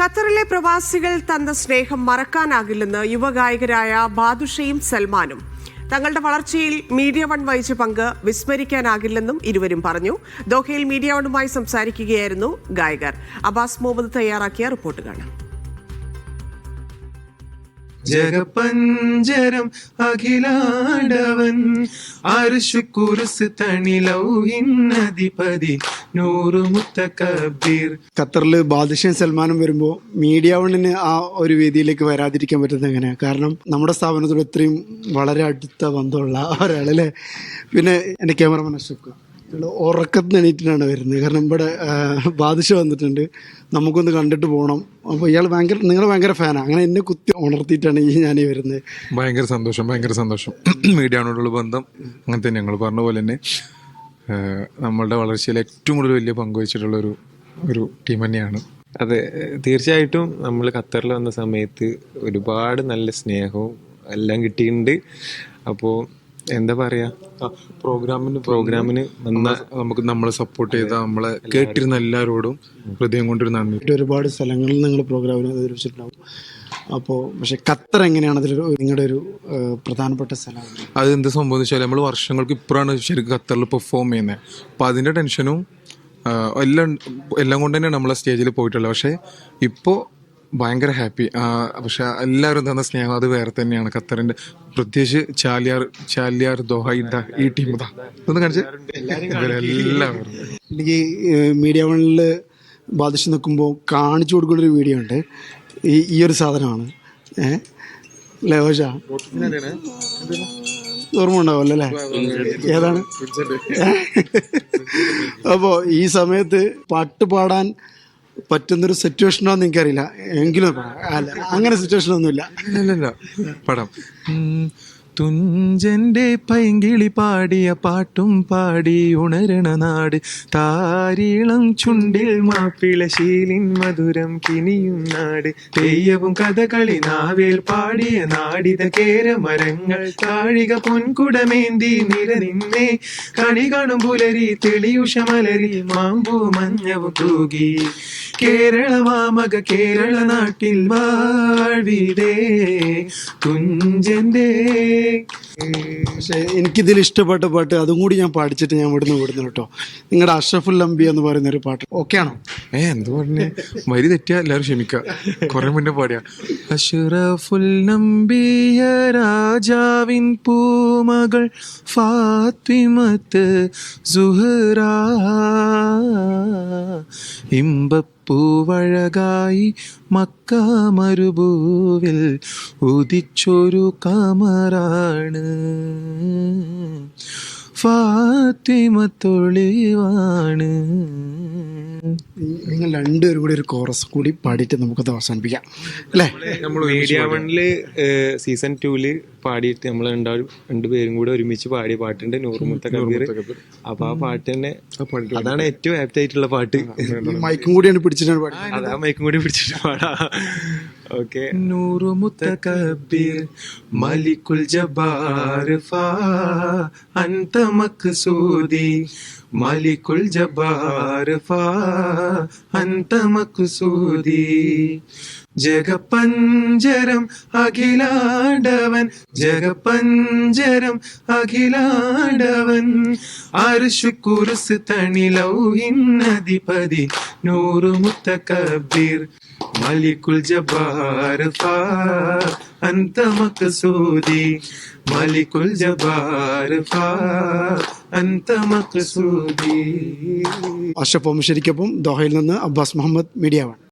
ഖത്തറിലെ പ്രവാസികൾ തന്ന സ്നേഹം മറക്കാനാകില്ലെന്ന് യുവഗായകരായ ബാദുഷയും സൽമാനും. തങ്ങളുടെ വളർച്ചയിൽ മീഡിയ വൺ വഹിച്ച പങ്ക് വിസ്മരിക്കാനാകില്ലെന്നും ഇരുവരും പറഞ്ഞു. ദോഹയിൽ മീഡിയ വണ്ണുമായി സംസാരിക്കുകയായിരുന്നു ഗായകർ. അബാസ് മുഹമ്മദ് തയ്യാറാക്കിയ റിപ്പോർട്ട് കാണാം. ജഗപഞ്ചരം അഖിലാണ്ടവൻ അർഷുക്കുറുസ് തണിലൗഹിന്നധിപതി നൂറുമുത്ത കബീർ ഖത്തറിൽ ബാദുഷയും സൽമാനും വരുമ്പോൾ മീഡിയ വണ്ണിന് ആ ഒരു വേദിയിലേക്ക് വരാതിരിക്കാൻ പറ്റുന്നത് എങ്ങനെയാണ് കാരണം നമ്മുടെ സ്ഥാപനത്തോട് ഇത്രയും വളരെ അടുത്ത ബന്ധമുള്ള ഒരാളല്ലേ പിന്നെ എന്റെ ക്യാമറമാൻ അഷഫ് ഉറക്കത്തിന് എണീറ്റിട്ടാണ് വരുന്നത്. കാരണം ഇവിടെ ബാധിച്ചു വന്നിട്ടുണ്ട്. നമുക്കൊന്ന് കണ്ടിട്ട് പോകണം അപ്പോൾ ഇയാൾ ഭയങ്കര നിങ്ങൾ ഭയങ്കര ഫാനാണ് അങ്ങനെ എന്നെ കുത്തി ഉണർത്തിയിട്ടാണ് ഈ ഞാൻ ഈ വരുന്നത്. ഭയങ്കര സന്തോഷം ഭയങ്കര സന്തോഷം. മീഡിയയോടുള്ള ബന്ധം. അങ്ങനെ തന്നെ ഞങ്ങൾ പറഞ്ഞ പോലെ തന്നെ. നമ്മളുടെ വളർച്ചയിൽ ഏറ്റവും കൂടുതൽ വലിയ പങ്കുവച്ചിട്ടുള്ള ഒരു ഒരു ടീം തന്നെയാണ്. അതെ തീർച്ചയായിട്ടും നമ്മൾ ഖത്തറിൽ വന്ന സമയത്ത് ഒരുപാട് നല്ല സ്നേഹവും എല്ലാം കിട്ടിയിട്ടുണ്ട്. അപ്പോൾ എന്താ പറയാ? പ്രോഗ്രാമിന് പ്രോഗ്രാമിന് വന്ന നമുക്ക് നമ്മളെ സപ്പോർട്ട് ചെയ്ത നമ്മളെ കേട്ടിരുന്ന എല്ലാവരോടും ഹൃദയം കൊണ്ടൊരു നന്ദി. ഒരുപാട് സ്ഥലങ്ങളിൽ നിങ്ങൾ പ്രോഗ്രാമിന് അവതരിപ്പിച്ചിട്ടുണ്ടാവും. അപ്പോൾ പക്ഷെ ഖത്തർ എങ്ങനെയാണ് അതിലൊരു നിങ്ങളുടെ ഒരു പ്രധാനപ്പെട്ട സ്ഥലം? അത് എന്ത് സംഭവം എന്ന് വെച്ചാൽ നമ്മൾ വർഷങ്ങൾക്ക് ഇപ്പോഴാണ് ശരിക്കും ഖത്തറിൽ പെർഫോം ചെയ്യുന്നത് അപ്പോൾ അതിന്റെ ടെൻഷനും എല്ലാം എല്ലാം കൊണ്ട് തന്നെയാണ് നമ്മളെ സ്റ്റേജിൽ പോയിട്ടുള്ളത്. പക്ഷേ ഇപ്പോൾ ഭയങ്കര ഹാപ്പി പക്ഷെ എല്ലാവരും തന്ന സ്നേഹം അത് വേറെ തന്നെയാണ്. ഖത്തറിന്റെ പ്രത്യേകിച്ച് ചാലിയാർ ചാലിയാർ ദോഹ ഈ ടീം ഇതാ. ഒന്ന് കാണിച്ച്. എല്ലാവരും. എനിക്ക് മീഡിയ വണ്ണിൽ ബാധിച്ച് നിൽക്കുമ്പോൾ കാണിച്ചു കൊടുക്കുന്ന ഒരു വീഡിയോ ഉണ്ട്. ഈ ഈ ഒരു സാധനമാണ്. ഏ? ലേവശ ഓർമ്മ ഉണ്ടാവുമല്ലോ അല്ലേ ഏതാണ്? അപ്പോൾ ഈ സമയത്ത് പാട്ട് പാടാൻ പറ്റുന്നൊരു സിറ്റുവേഷനോ എന്ന് എനിക്കറിയില്ല എങ്കിലും അല്ല അങ്ങനെ സിറ്റുവേഷൻ ഒന്നുമില്ല പടം. ഉം, തുഞ്ചന്റെ പൈങ്കിളി പാടിയ പാട്ടും പാടി ഉണരണ നാട്. താരീളം ചുണ്ടിൽ മാപ്പിള ശീലിൻ മധുരം കിനിയും നാട്. തെയ്യവും കഥകളി നാവേൽ പാടിയ നാടിത കേര മരങ്ങൾ താഴിക പൊൻകുടമേന്തി നിലനിന്നേ കണി കാണും പുലരി തെളിയുഷമലരി മാമ്പൂ മഞ്ഞവും തൂകി. കേരള മാമക കേരള നാട്ടിൽ വാഴവിടേ തുഞ്ചന്റെ പക്ഷേ എനിക്കിതിൽ ഇഷ്ടപ്പെട്ട പാട്ട് അതും കൂടി ഞാൻ പാടിച്ചിട്ട് ഞാൻ ഇവിടുന്ന് വിടുന്നു കേട്ടോ. നിങ്ങളുടെ അഷ്റഫുൽ ലംബി എന്ന് പറയുന്ന ഒരു പാട്ട്. ഓക്കെ ആണോ? ഏ എന്ത് പറഞ്ഞു വരി തെറ്റിയ എല്ലാവരും ക്ഷമിക്ക. കുറെ മുന്നേ പാടിയാ. അഷ്റഫുൽ നമ്പിയ രാജാവിൻ പൂമകൾ ഫാത്തിമത്ത് സുഹറ. ഇമ്പപ്പൂവഴകായി മക്ക മരുഭൂവിൽ ഉദിച്ചൊരു കമറാണ്. ഫാത്തിമത്തൊളിവാണ് നിങ്ങൾ രണ്ടുപേരും കൂടി ഒരു കോറസ് കൂടി പാടിയിട്ട് നമുക്കത് അവസാനിപ്പിക്കാം. അല്ലേ? നമ്മൾ മീഡിയ വണ്ണിൽ സീസൺ ടൂൽ പാടിയിട്ട് നമ്മൾ രണ്ടാളും രണ്ടുപേരും കൂടെ ഒരുമിച്ച് പാടിയ പാട്ടുണ്ട് നൂറുമുത്ത കബീർ. അപ്പൊ ആ പാട്ട് തന്നെ അതാണ് ഏറ്റവും ആപ്റ്റ് ആയിട്ടുള്ള പാട്ട്. മൈക്കും കൂടിയാണ് പിടിച്ചിട്ടാണ് പാടി അതാ മൈക്കും കൂടി പിടിച്ചിട്ട് പാടാ. ഓക്കെ. നൂറു മുത്തകബീർ മലിക്കുൽ ജബ്ബാർ ഫാ അൻത മക്സൂദി മലിക്കുൽ ജബ്ബാർ ജഗപഞ്ചരം അഖിലാടവൻ ജഗപഞ്ചരം അഖിലാടവൻ. അർഷുക്കുറുസ് തണിലൗഹിന്നധിപതി നൂറു മലിക്കുൽ അൻത മക്സൂദി മലിക്കുൽ ജബാർ ഫാ അൻത മക്സൂദി. അഷഫ് ശരിക്കൊപ്പം ദോഹയിൽ നിന്ന് അബ്ബാസ് മുഹമ്മദ് മീഡിയ വൺ.